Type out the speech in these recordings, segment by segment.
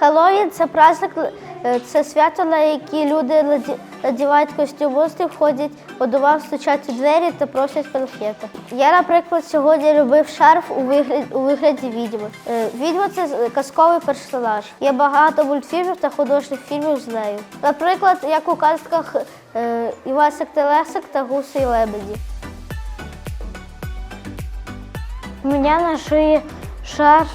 Хеллоуін – це праздник, е, це свято, на яке люди наді- надівають костюмости, входять по домах, стучать у двері та просять конфети. Я, наприклад, сьогодні робив шарф у вигляді, у вигляді відьми. Е, Відьма це казковий персонаж. Є багато мультфільмів та художніх фільмів з нею. Наприклад, як у казках е, Івасик та Лесик та Гуси і Лебеді. У меня на шее шарф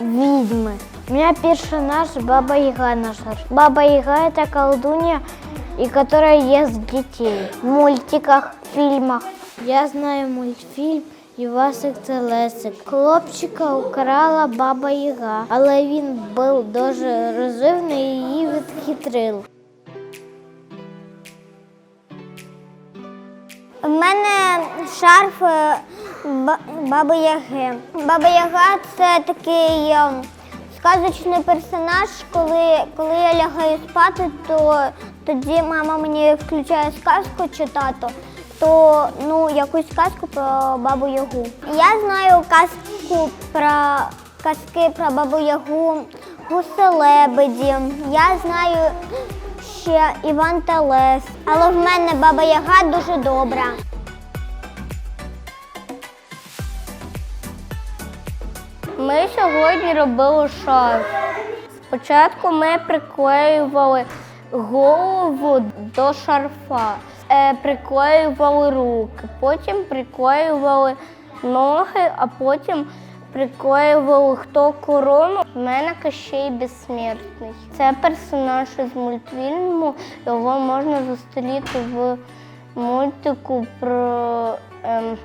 ведьмы. У меня персонаж Баба Яга на шарф. Баба Яга это колдунья, и которая ест детей. В мультиках, фильмах. Я знаю мультфільм Івасик та Лесик. Хлопчика украла Баба Яга, але він був дуже розумний і її відхитрив. У мене шарф е, ба- Баби Яги. Баба Яга це такий е, сказочний персонаж. Коли, коли я лягаю спати, то тоді мама мені включає сказку чи тато, то ну, якусь казку про бабу Ягу. Я знаю казку про казки про бабу Ягу, гуселебеді. Я знаю ще Іван та Лес. Але в мене баба Яга дуже добра. Ми сьогодні робили шарф. Спочатку ми приклеювали голову до шарфа, е, приклеювали руки, потім приклеювали ноги, а потім приклеювали хто корону. У мене Кощей безсмертний. Це персонаж із мультфільму. Його можна зустріти в мультику про ем,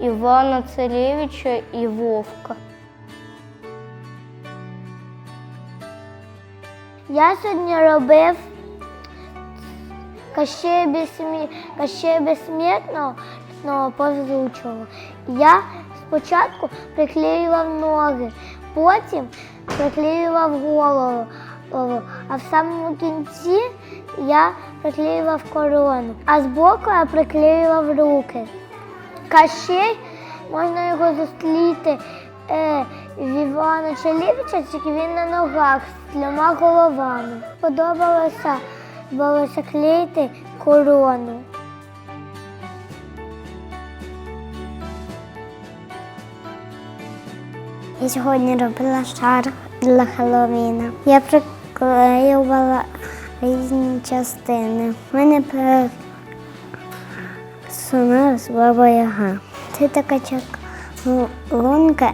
Івана Царевича і Вовка. Я сьогодні робив. Кощея безсмертного повзучого. Я спочатку приклеював ноги, потім приклеював голову, а в самому кінці я приклеював корону, а збоку я приклеював руки. Кощей можна його зустріти е, в Івана Челівича, тільки він на ногах з трьома головами. Подобалося булося клеїти корону. Я сьогодні робила шарф для Хеллоуіна. Я приклеювала різні частини. У мене персонаж Баба Яга. Це така чаклунка,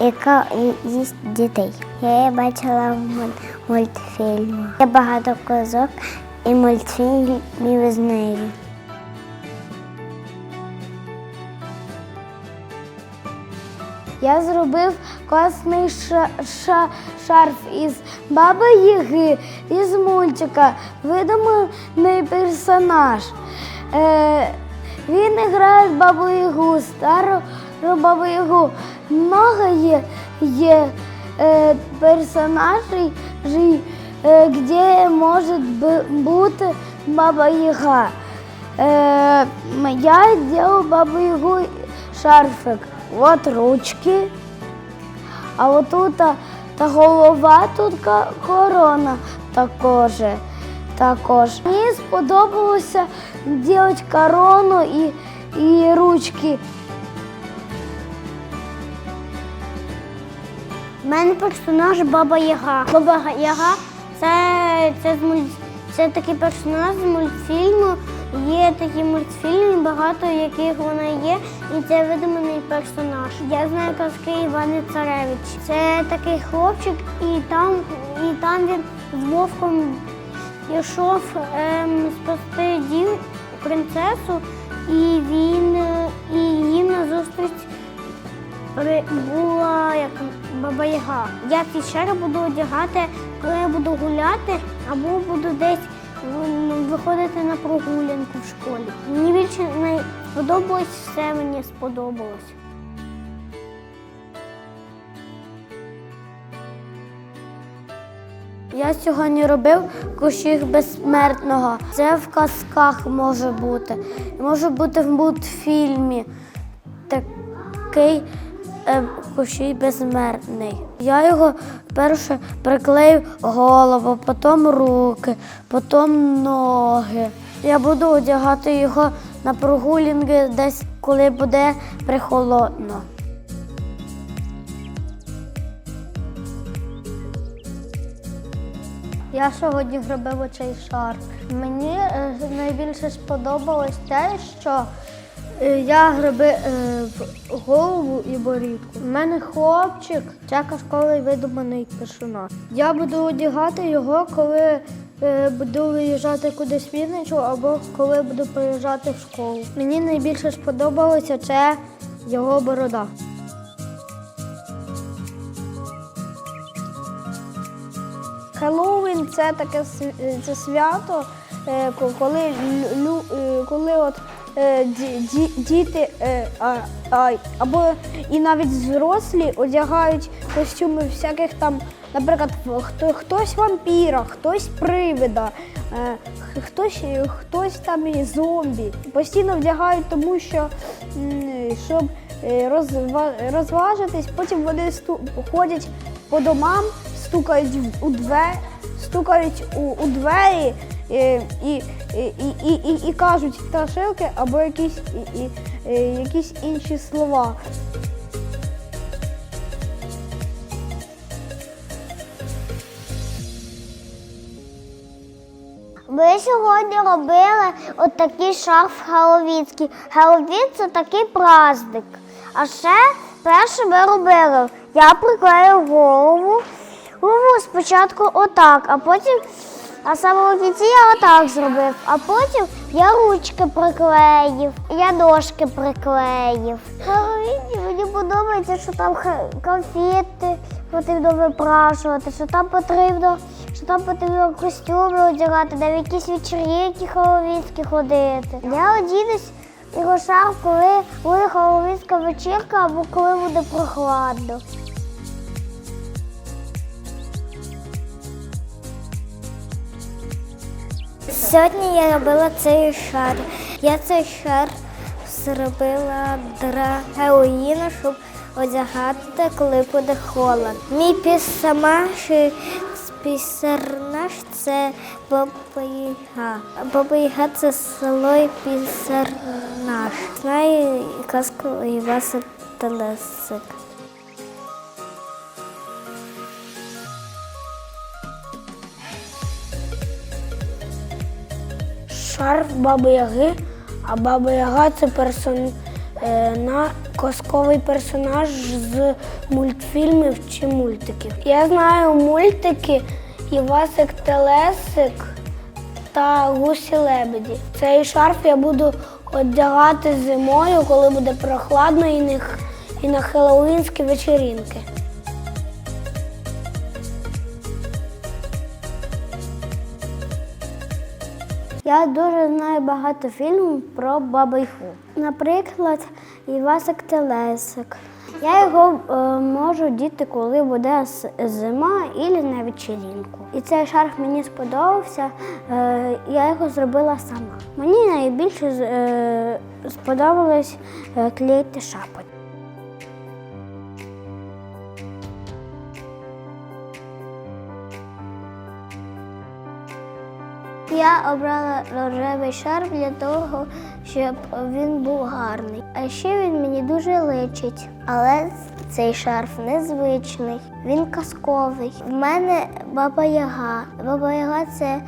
яка їсть дітей. Я її бачила в муль- мультфільмах. Є багато казок і мультфільмів з нею. Я зробив класний ша- ша- шарф із Баби Яги, із мультика, видуманий персонаж. Е, він грає Бабу Ягу, стару Бабу Ягу. Много є, е, персонажей, е, де може бути Баба Яга. Э, я делал бабу Ягу шарфик. Вот ручки. А вот тут та, голова, тут корона також. також. Мені сподобалося робити корону і, і ручки. У мене персонаж Баба Яга. Баба Яга це, це, це такий персонаж з мультфільму. Є такі мультфільми, багато яких вона є, і це видуманий персонаж. Я знаю казки Івани Царевич. Це такий хлопчик, і там, і там він з вовком йшов ем, спасти дів принцесу, і він і їм назустріч була як баба Яга. Я ці шари буду одягати, коли я буду гуляти, або буду десь виходити на прогулянку в школі. Мені більше не сподобалось все, мені сподобалось. Я сьогодні робив кущик безсмертного. Це в казках може бути. Може бути в мультфільмі. Такий е, Кощій безсмертний. Я його перше приклею голову, потім руки, потім ноги. Я буду одягати його на прогулянки десь, коли буде прихолодно. Я сьогодні зробив оцей шар. Мені е, найбільше сподобалось те, що я зробив е, в голову і борідку. У мене хлопчик, це казковий видуманий персонаж. Я буду одягати його, коли е, буду виїжджати кудись в Вінницю або коли буду приїжджати в школу. Мені найбільше сподобалося це його борода. Хеллоуін це таке е, це свято, е, коли, лю- лю- е, коли от е, ді- ді- діти е, або і навіть зрослі одягають костюми всяких там, наприклад, хто, хтось вампіра, хтось привида, е, хтось, хтось там і зомбі. Постійно вдягають, тому що щоб е, розважитись, потім вони ходять по домам стукають у двері, стукають у, у двері е, і, і, і, і, і, і кажуть страшилки або якісь, і, і, е, якісь інші слова. Ми сьогодні робили от такий шарф Хеловінський. Хеловін це такий праздник. А ще перше ми робили. Я приклеїв голову. Голову спочатку отак, а потім, а саме в кінці я отак зробив. А потім я ручки приклеїв, я ножки приклеїв. Хеловін мені подобається, що там конфети потрібно випрашувати, що там потрібно, що там потрібно костюми одягати, на якісь вечірки хеловінські ходити. Я одінусь його шарф, коли буде хеловінська вечірка або коли буде прохладно. Сьогодні я робила цей шар. Я цей шар зробила для Геоїна, щоб одягати, коли буде холод. Мій персонаж, персонаж це Баба Яга. Баба Яга – це село і персонаж. Знаю казку Іваса Телесик. Шарф Баби Яги, а Баба Яга це персон... е, на казковий персонаж з мультфільмів чи мультиків. Я знаю мультики Івасик Телесик та Гусі Лебеді. Цей шарф я буду одягати зимою, коли буде прохладно і і на хеллоуінські вечірінки. Я дуже знаю багато фільмів про Бабу Ягу. Наприклад, Івасик Телесик. Я його е, можу діти, коли буде зима і на вечірінку. І цей шарф мені сподобався. Е, я його зробила сама. Мені найбільше е, сподобалось е, клеїти шапочку. Я обрала рожевий шарф для того, щоб він був гарний. А ще він мені дуже личить. Але цей шарф незвичний, він казковий. В мене баба Яга. Баба Яга це е,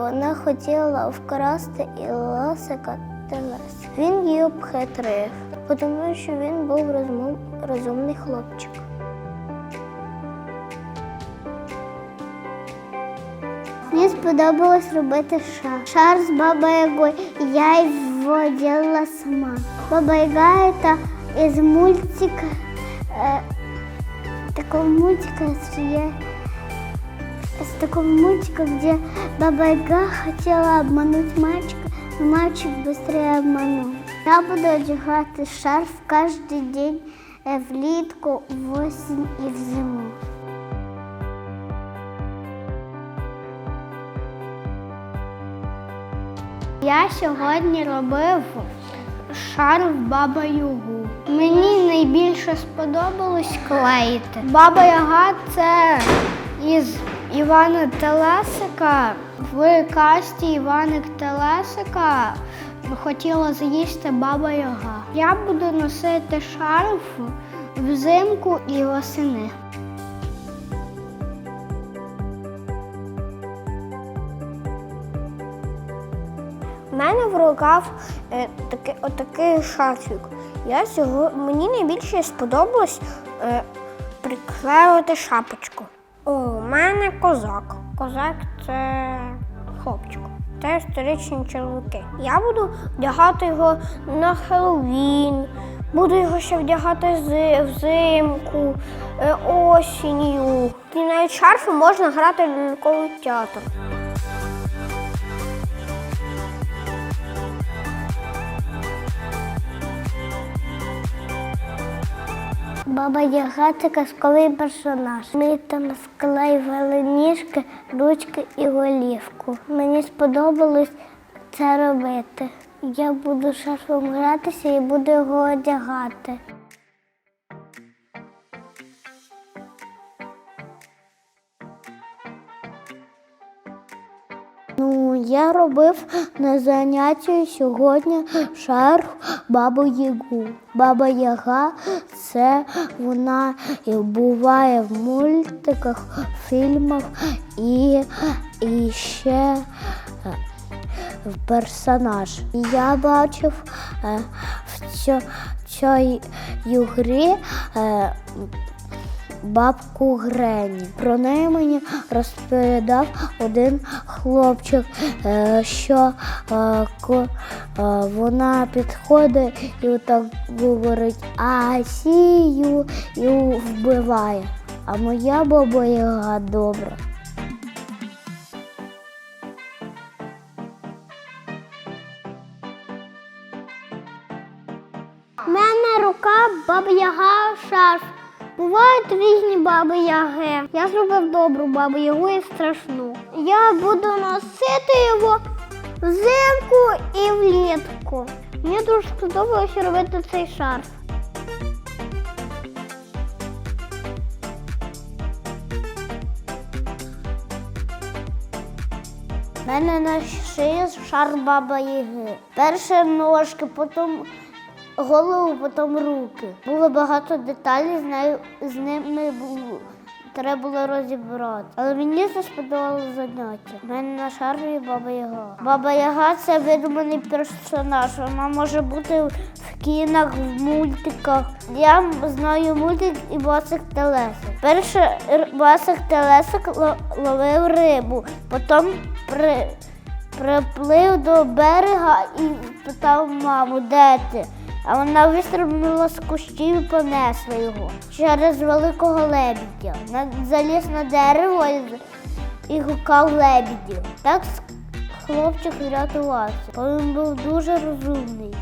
вона хотіла вкрасти і ласика телес. Він її обхитрив, тому що він був розум- розумний хлопчик. Мені сподобалось робити шар. Шар з Баба Ягою. І я його робила сама. Баба Яга це із мультика, е, такого мультика, що я с такого мультика, где Баба Яга хотела обмануть мальчика, но мальчик быстрее обманул. Я буду одягати шарф кожен день е, влітку, в осінь і в зиму. Я сьогодні робив шарф Баба Югу. Мені найбільше сподобалось клеїти. Баба Яга це із Івана Телесика. В касті Іваник Телесика хотіла з'їсти Баба Яга. Я буду носити шарф взимку і восени. У мене в руках е, таки, отакий шарфік. Я цього, мені найбільше сподобалось е, приклеювати шапочку. У мене козак. Козак це хлопчик. Це історичні чоловіки. Я буду вдягати його на Хеллоуін, буду його ще вдягати взимку, е, осінню. І навіть шарфи можна грати в ляльковий театр. Баба Яга це казковий персонаж. Ми там склеювали ніжки, ручки і голівку. Мені сподобалось це робити. Я буду шарфом гратися і буду його одягати. Я робив на занятті сьогодні шарф Бабу Ягу. Баба Яга це вона і буває в мультиках, фільмах і, і ще е, персонаж. Я бачив е, в цій грі е, бабку Грені. Про неї мені розповідав один хлопчик, е, що е, е, вона підходить і отак говорить Асію і вбиває. А моя баба Яга добра. У мене рука баба Яга шарф. Бувають різні баби Яги. Я зробив добру бабу Ягу і страшну. Я буду носити його взимку і влітку. Мені дуже сподобалося робити цей шарф. У мене на шиї шар баба Яги. Перше ножки, потім голову, потім руки. Було багато деталей, з нею з ними було. Треба було розібрати. Але мені це сподобалося заняття. У мене на шарфі баба Яга. Баба Яга це видуманий персонаж. Вона може бути в кінах, в мультиках. Я знаю мультик і басик телесик. Перше басик телесик ловив рибу, потім при, приплив до берега і питав маму, де ти? А вона вистрибнула з кущів і понесла його через великого лебідя. Заліз на дерево і гукав лебідів. Так хлопчик врятувався, бо він був дуже розумний.